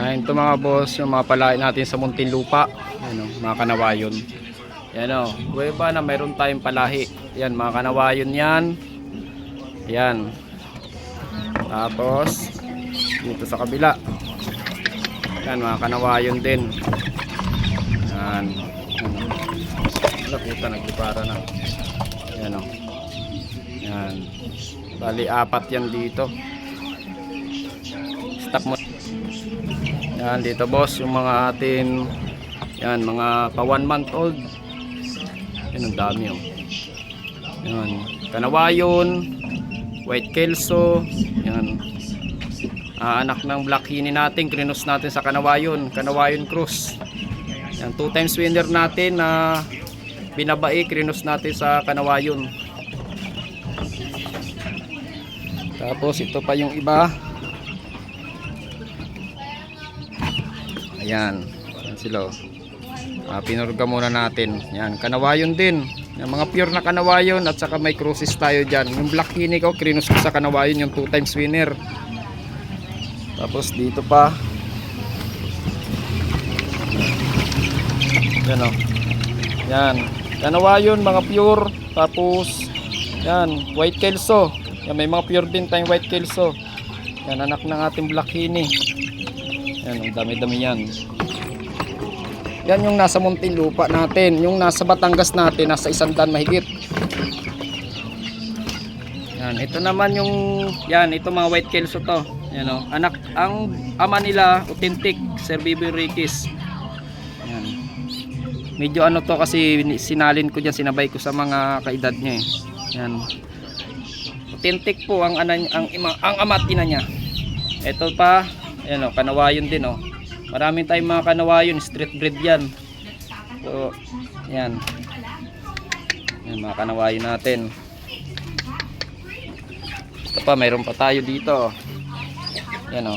Yan ito mga boss, yung mga palain natin sa Muntinlupa. Yan o, mga kanawayon. Yan o, buweba na mayroon tayong palahi. Yan, mga kanawayon yan. Yan. Tapos, dito sa kabila. Yan, mga kanawayon din. Yan. Puta, naglipara na. Yan o. Yan. Bali, apat yan dito. Stop mo. Yan, dito boss, yung mga atin, yan, mga pa one month old. Yan, ang dami oh. Yan, kanawayon, white kelso, yan. Ah, anak ng black hini natin, krinos natin sa kanawayon, kanawayon cross. Yan, two times winner natin na binabai, krinos natin sa kanawayon. Tapos ito pa yung iba. Ayan. Ayan sila. oh. Ah, pinurga muna natin. Yan, kanawayon din. Yung mga pure na kanawayon at saka may cruces tayo dyan. Yung black hini ko, krinus ko sa kanawayon yung two times winner. Tapos dito pa. Yan o. Yan. Kanawayon, mga pure. Tapos, yan, white kelso. Yan, may mga pure din tayong white kelso. Yan, anak ng ating black hini. Yan, ang dami-dami yan. Yan yung nasa Muntinlupa natin. Yung nasa Batangas natin, nasa isang dan mahigit. Yan, ito naman yung, yan, ito mga white kelso to. Yan o, anak, ang ama nila, authentic, Sir Ricky's. Yan. Medyo ano to kasi sinalin ko dyan, sinabay ko sa mga kaedad niya eh. Yan. Authentic po ang, ana, ang, ima, ang ama at ina niya. Ito pa, ayan o, kanawayon din o. Maraming tayong mga kanawayon, street breed yan. So, yan. Yan mga kanawayon natin. Ito pa, mayroon pa tayo dito. Yan o.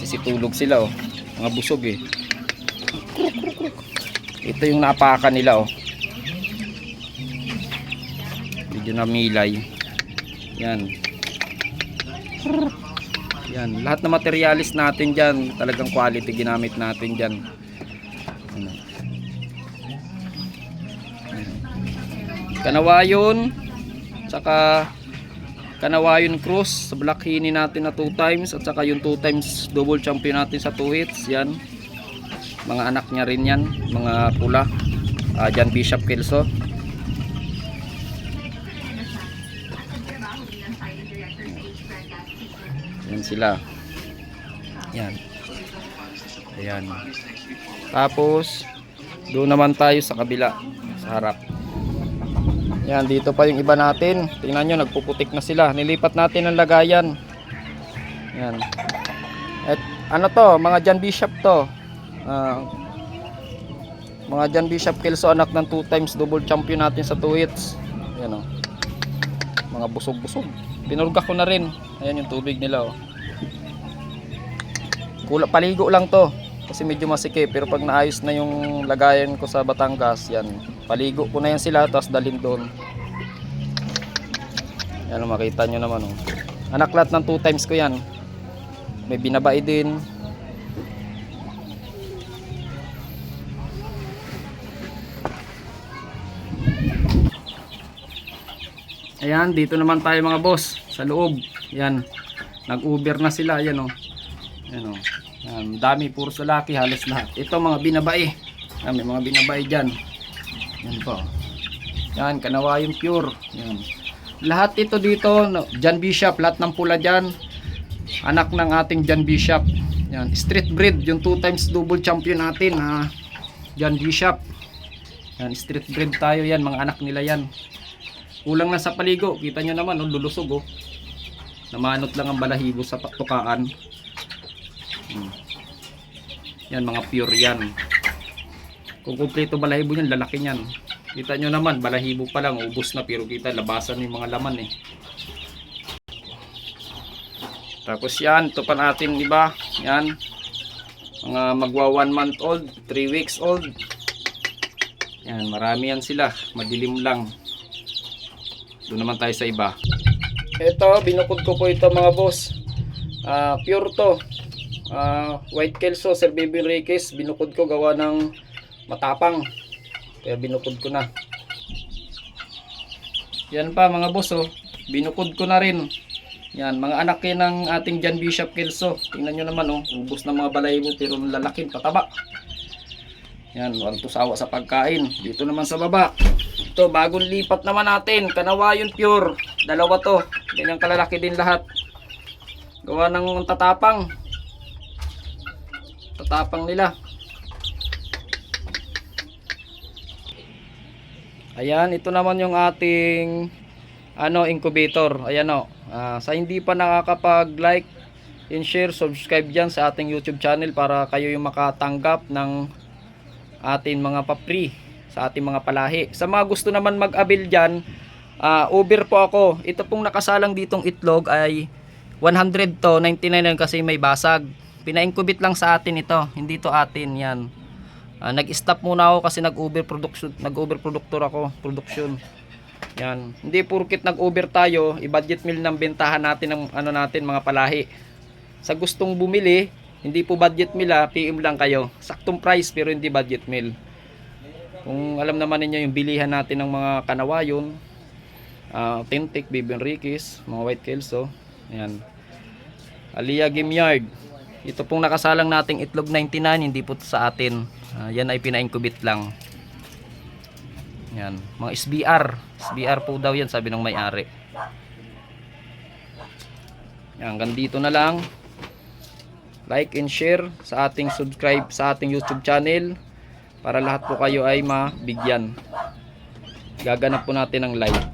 Sisitulog sila o. Mga busog eh. Ito yung napakan nila oh. Medyo namilay. Yan. Yan, lahat ng materialis natin diyan, talagang quality ginamit natin diyan. Ano. Kanawayon, saka Kanawayon Cruz sa Black Hini natin na 2 times at saka yung 2 times double champion natin sa 2 hits, yan. Mga anak niya rin yan, mga pula. Ah, John Bishop Kelso. Sila. Yan. Ayan. Tapos, doon naman tayo sa kabila, sa harap. Yan, dito pa yung iba natin. Tingnan nyo, nagpuputik na sila. Nilipat natin ang lagayan. Yan. At ano to, mga John Bishop to. Ah, mga John Bishop Kelso, anak ng 2 times double champion natin sa 2 hits. Yan o. Mga busog-busog. Pinurga ko na rin. Ayan yung tubig nila oh. Kula, paligo lang to. Kasi medyo masikip. Pero pag naayos na yung lagayan ko sa Batangas, yan. Paligo ko na yan sila, tapos dalhin doon. Yan, makita nyo naman. Oh. Anak lahat ng 2 times ko yan. May binabae din. Ayan, dito naman tayo mga boss, sa loob. Yan. Nag-Uber na sila, ayan oh. Oh. Yan, dami puro lalaki halos lahat. Ito mga binabae. Yan, may mga binabae diyan. Yan po. Yan, kanawayon pure. Yan. Lahat ito dito, no, John Bishop, lahat ng pula diyan. Anak ng ating John Bishop. Yan, street breed, yung two times double champion natin, ha. John Bishop. Yan, street breed tayo yan, mga anak nila yan. Kulang na sa paligo, kita nyo naman, oh, lulusog oh. Namanot lang ang balahibo sa tukaan. Hmm. Yan, mga pure yan. Kung kumpleto balahibo yan, lalaki yan. Kita nyo naman, balahibo pa lang, ubos na, pero kita, labasan yung mga laman eh. Tapos yan, ito pa natin, di ba? Yan. Mga magwa 1 month old, 3 weeks old. Yan, marami yan sila. Madilim lang. Doon naman tayo sa iba. Ito, binukod ko po ito mga boss. Ah, pure to. Ah, white kelso, Sir Baby Enriquez, binukod ko gawa ng matapang. Kaya binukod ko na. Yan pa mga boss oh. Binukod ko na rin. Yan, mga anak yan ng ating John Bishop Kelso. Tingnan nyo naman oh, ubos na mga balayibo pero lalaki, pataba. Yan, walang tusawa sa pagkain. Dito naman sa baba. Ito, bagong lipat naman natin. Kanawayon pure. Dalawa to. Ganyan kalalaki din lahat. Gawa ng tatapang. Tatapang nila. Ayan, ito naman yung ating ano incubator. Ayan o. Ah, sa hindi pa nakakapag-like and share, subscribe dyan sa ating YouTube channel para kayo yung makatanggap ng ating mga papri sa ating mga palahi. Sa mga gusto naman mag-abil dyan, ah, Uber po ako. Ito pong nakasalang ditong itlog ay 100 to, 99 lang kasi may basag. Pina-incubate lang sa atin ito, hindi to atin yan. Ah, nag-stop muna ako kasi nag-over production, nag-over productor ako, production. Yan. Hindi purkit nag-over tayo, i-budget meal ng bentahan natin ng ano natin mga palahi. Sa gustong bumili, hindi po budget meal ha, PM lang kayo. Saktong price pero hindi budget meal. Kung alam naman ninyo yung bilihan natin ng mga kanawayon, ah, authentic, Baby Enriquez, mga white kelso. Ayan. Alia Game Yard. Ito pong nakasalang nating itlog 99, hindi po sa atin. Ah, yan ay pina-incubate lang. Yan, mga SBR. SBR po daw yan, sabi ng may-ari. Yan, hanggang dito na lang. Like and share sa ating subscribe sa ating YouTube channel para lahat po kayo ay mabigyan. Gaganap po natin ng live.